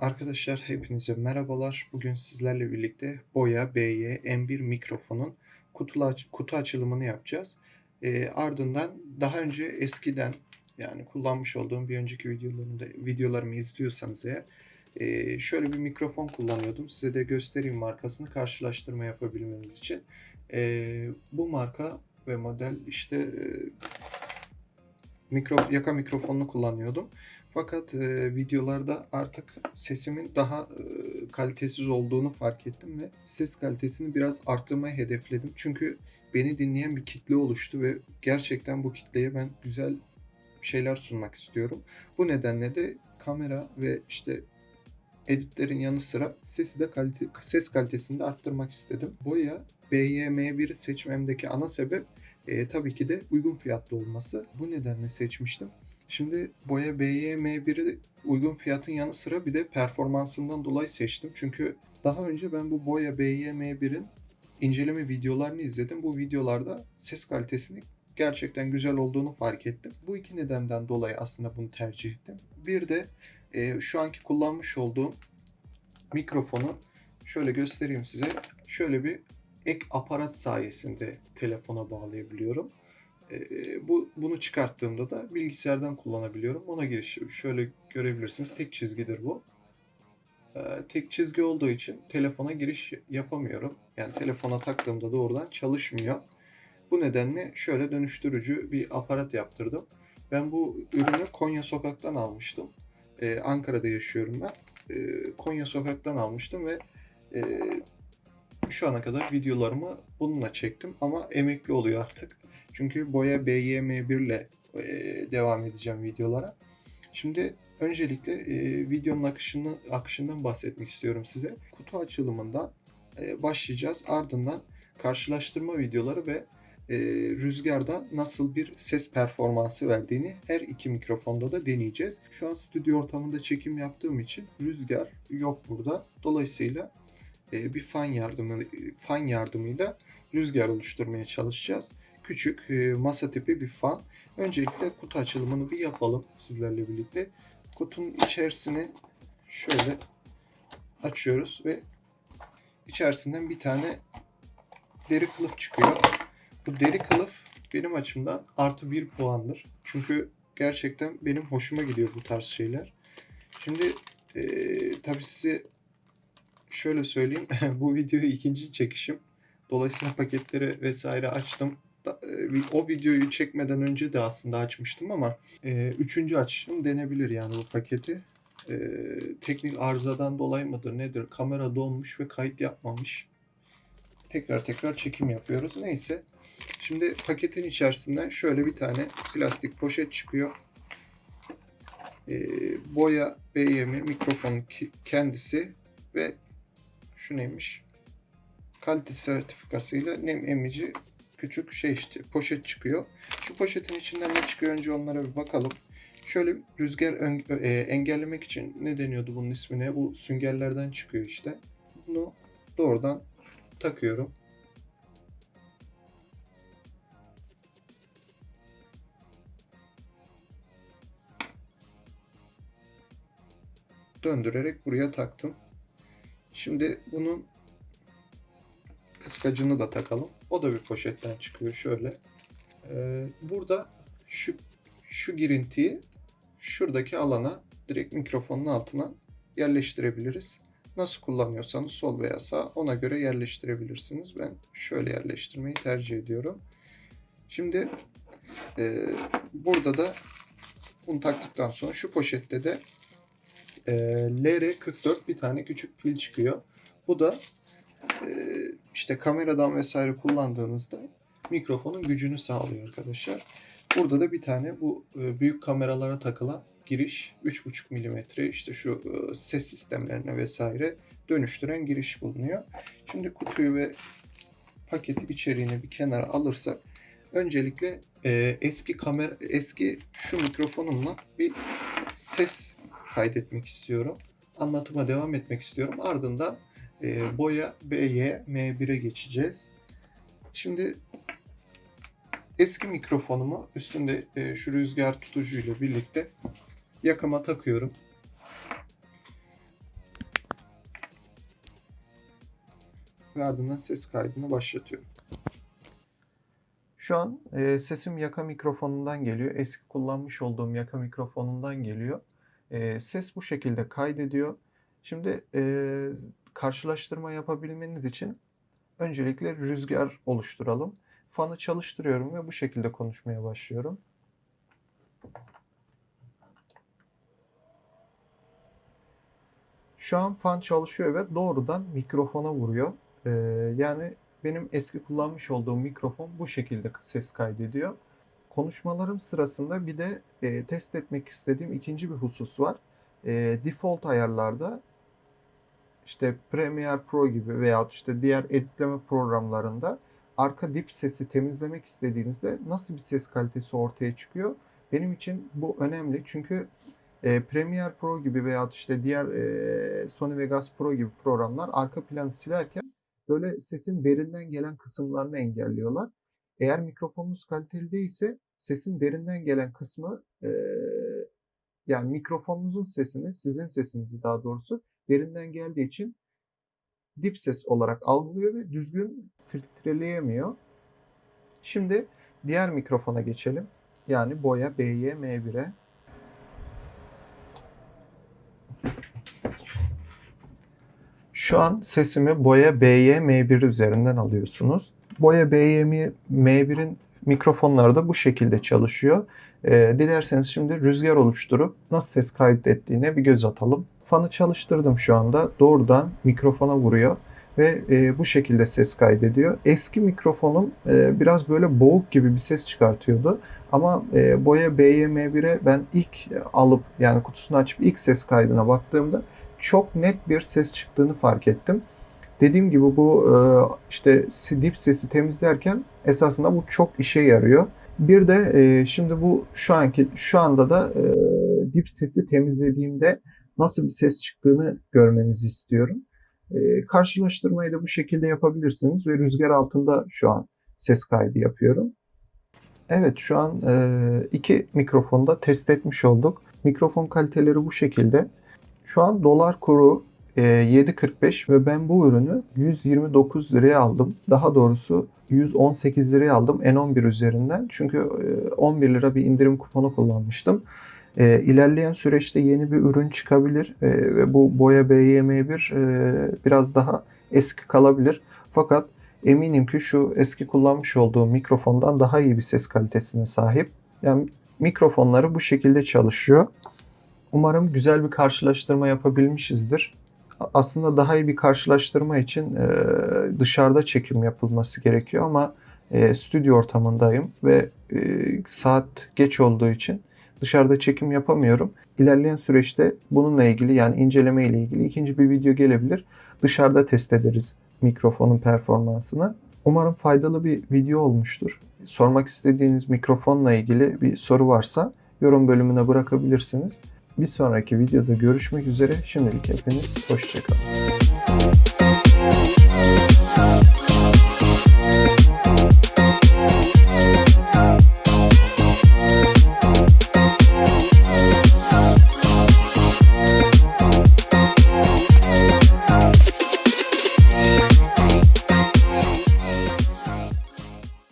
Arkadaşlar hepinize merhabalar. Bugün sizlerle birlikte Boya BY M1 mikrofonun kutu, aç- kutu açılımını yapacağız. Ee, ardından daha önce eskiden yani kullanmış olduğum bir önceki videolarımda videolarımı izliyorsanız eğer e, şöyle bir mikrofon kullanıyordum. Size de göstereyim markasını karşılaştırma yapabilmeniz için. Ee, bu marka ve model işte e, mikro, yaka mikrofonunu kullanıyordum. Fakat e, videolarda artık sesimin daha e, kalitesiz olduğunu fark ettim ve ses kalitesini biraz arttırmayı hedefledim. Çünkü beni dinleyen bir kitle oluştu ve gerçekten bu kitleye ben güzel şeyler sunmak istiyorum. Bu nedenle de kamera ve işte editlerin yanı sıra sesi de kalite, ses kalitesini de arttırmak istedim. Boya BYM1'i seçmemdeki ana sebep e, tabii ki de uygun fiyatlı olması. Bu nedenle seçmiştim. Şimdi Boya BYM1'i uygun fiyatın yanı sıra bir de performansından dolayı seçtim. Çünkü daha önce ben bu Boya BYM1'in inceleme videolarını izledim. Bu videolarda ses kalitesini gerçekten güzel olduğunu fark ettim. Bu iki nedenden dolayı aslında bunu tercih ettim. Bir de e, şu anki kullanmış olduğum mikrofonu şöyle göstereyim size. Şöyle bir ek aparat sayesinde telefona bağlayabiliyorum. Ee, bu bunu çıkarttığımda da bilgisayardan kullanabiliyorum. Ona giriş şöyle görebilirsiniz. Tek çizgidir bu. Ee, tek çizgi olduğu için telefona giriş yapamıyorum. Yani telefona taktığımda doğrudan çalışmıyor. Bu nedenle şöyle dönüştürücü bir aparat yaptırdım. Ben bu ürünü Konya Sokak'tan almıştım. Ee, Ankara'da yaşıyorum ben. Konya Sokak'tan almıştım ve e, şu ana kadar videolarımı bununla çektim ama emekli oluyor artık. Çünkü Boya BYM1 ile e, devam edeceğim videolara. Şimdi öncelikle e, videonun akışını, akışından bahsetmek istiyorum size. Kutu açılımından e, başlayacağız. Ardından karşılaştırma videoları ve e, rüzgarda nasıl bir ses performansı verdiğini her iki mikrofonda da deneyeceğiz. Şu an stüdyo ortamında çekim yaptığım için rüzgar yok burada. Dolayısıyla e, bir fan yardımı fan yardımıyla rüzgar oluşturmaya çalışacağız. Küçük e, masa tipi bir fan. Öncelikle kutu açılımını bir yapalım sizlerle birlikte. Kutunun içerisini şöyle açıyoruz ve içerisinden bir tane deri kılıf çıkıyor. Bu deri kılıf benim açımdan artı bir puandır. Çünkü gerçekten benim hoşuma gidiyor bu tarz şeyler. Şimdi e, tabii size şöyle söyleyeyim. bu videoyu ikinci çekişim. Dolayısıyla paketleri vesaire açtım. E, O videoyu çekmeden önce de aslında açmıştım ama e, üçüncü açışım denebilir yani bu paketi. E, teknik arızadan dolayı mıdır nedir? Kamera donmuş ve kayıt yapmamış. Tekrar tekrar çekim yapıyoruz. Neyse. Şimdi paketin içerisinden şöyle bir tane plastik poşet çıkıyor. E, boya BM mikrofonun kendisi ve şu neymiş? Kalite sertifikasıyla nem emici küçük şey işte poşet çıkıyor. Şu poşetin içinden ne çıkıyor önce onlara bir bakalım. Şöyle rüzgar e, engellemek için ne deniyordu bunun ismine? Bu süngerlerden çıkıyor işte. Bunu doğrudan takıyorum. Döndürerek buraya taktım. Şimdi bunun kıskacını da takalım. O da bir poşetten çıkıyor şöyle. Ee, burada şu şu girintiyi şuradaki alana direkt mikrofonun altına yerleştirebiliriz. Nasıl kullanıyorsanız sol veya sağ ona göre yerleştirebilirsiniz. Ben şöyle yerleştirmeyi tercih ediyorum. Şimdi e, burada da bunu taktıktan sonra şu poşette de e, LR44 bir tane küçük pil çıkıyor. Bu da e, işte kameradan vesaire kullandığınızda mikrofonun gücünü sağlıyor arkadaşlar. Burada da bir tane bu e, büyük kameralara takılan giriş 3.5 mm işte şu e, ses sistemlerine vesaire dönüştüren giriş bulunuyor. Şimdi kutuyu ve paketi içeriğini bir kenara alırsak öncelikle e, eski kamera eski şu mikrofonumla bir ses kaydetmek istiyorum. Anlatıma devam etmek istiyorum. Ardından e, boya B'ye M1'e geçeceğiz. Şimdi eski mikrofonumu üstünde e, şu rüzgar tutucuyla birlikte yakama takıyorum. Ve ardından ses kaydını başlatıyorum. Şu an e, sesim yaka mikrofonundan geliyor. Eski kullanmış olduğum yaka mikrofonundan geliyor. E, ses bu şekilde kaydediyor. Şimdi e, karşılaştırma yapabilmeniz için öncelikle rüzgar oluşturalım. Fanı çalıştırıyorum ve bu şekilde konuşmaya başlıyorum. Şu an fan çalışıyor ve doğrudan mikrofona vuruyor. Ee, yani benim eski kullanmış olduğum mikrofon bu şekilde ses kaydediyor. Konuşmalarım sırasında bir de e, test etmek istediğim ikinci bir husus var. E, default ayarlarda işte Premiere Pro gibi veya işte diğer editleme programlarında arka dip sesi temizlemek istediğinizde nasıl bir ses kalitesi ortaya çıkıyor? Benim için bu önemli çünkü e, Premiere Pro gibi veya işte diğer e, Sony Vegas Pro gibi programlar arka planı silerken böyle sesin derinden gelen kısımlarını engelliyorlar. Eğer mikrofonunuz kaliteli değilse sesin derinden gelen kısmı e, yani mikrofonunuzun sesini, sizin sesinizi daha doğrusu derinden geldiği için dip ses olarak algılıyor ve düzgün filtreleyemiyor. Şimdi diğer mikrofona geçelim. Yani Boya BY-M1'e. Şu an sesimi Boya BY M1 üzerinden alıyorsunuz. Boya BY M1'in mikrofonları da bu şekilde çalışıyor. Ee, dilerseniz şimdi rüzgar oluşturup nasıl ses kaydettiğine bir göz atalım. Fanı çalıştırdım şu anda. Doğrudan mikrofona vuruyor ve e, bu şekilde ses kaydediyor. Eski mikrofonum e, biraz böyle boğuk gibi bir ses çıkartıyordu. Ama e, Boya BM1'e ben ilk alıp yani kutusunu açıp ilk ses kaydına baktığımda çok net bir ses çıktığını fark ettim. Dediğim gibi bu e, işte dip sesi temizlerken esasında bu çok işe yarıyor. Bir de e, şimdi bu şu anki şu anda da e, dip sesi temizlediğimde nasıl bir ses çıktığını görmenizi istiyorum. Karşılaştırmayı da bu şekilde yapabilirsiniz ve rüzgar altında şu an ses kaydı yapıyorum. Evet şu an iki mikrofonu da test etmiş olduk. Mikrofon kaliteleri bu şekilde. Şu an dolar kuru 7.45 ve ben bu ürünü 129 liraya aldım. Daha doğrusu 118 liraya aldım N11 üzerinden. Çünkü 11 lira bir indirim kuponu kullanmıştım. İlerleyen süreçte yeni bir ürün çıkabilir ve bu boya BYM1 biraz daha eski kalabilir. Fakat eminim ki şu eski kullanmış olduğum mikrofondan daha iyi bir ses kalitesine sahip. Yani mikrofonları bu şekilde çalışıyor. Umarım güzel bir karşılaştırma yapabilmişizdir. Aslında daha iyi bir karşılaştırma için e, dışarıda çekim yapılması gerekiyor ama e, stüdyo ortamındayım ve e, saat geç olduğu için dışarıda çekim yapamıyorum. İlerleyen süreçte bununla ilgili yani inceleme ile ilgili ikinci bir video gelebilir. Dışarıda test ederiz mikrofonun performansını. Umarım faydalı bir video olmuştur. Sormak istediğiniz mikrofonla ilgili bir soru varsa yorum bölümüne bırakabilirsiniz. Bir sonraki videoda görüşmek üzere. Şimdilik hepiniz hoşçakalın.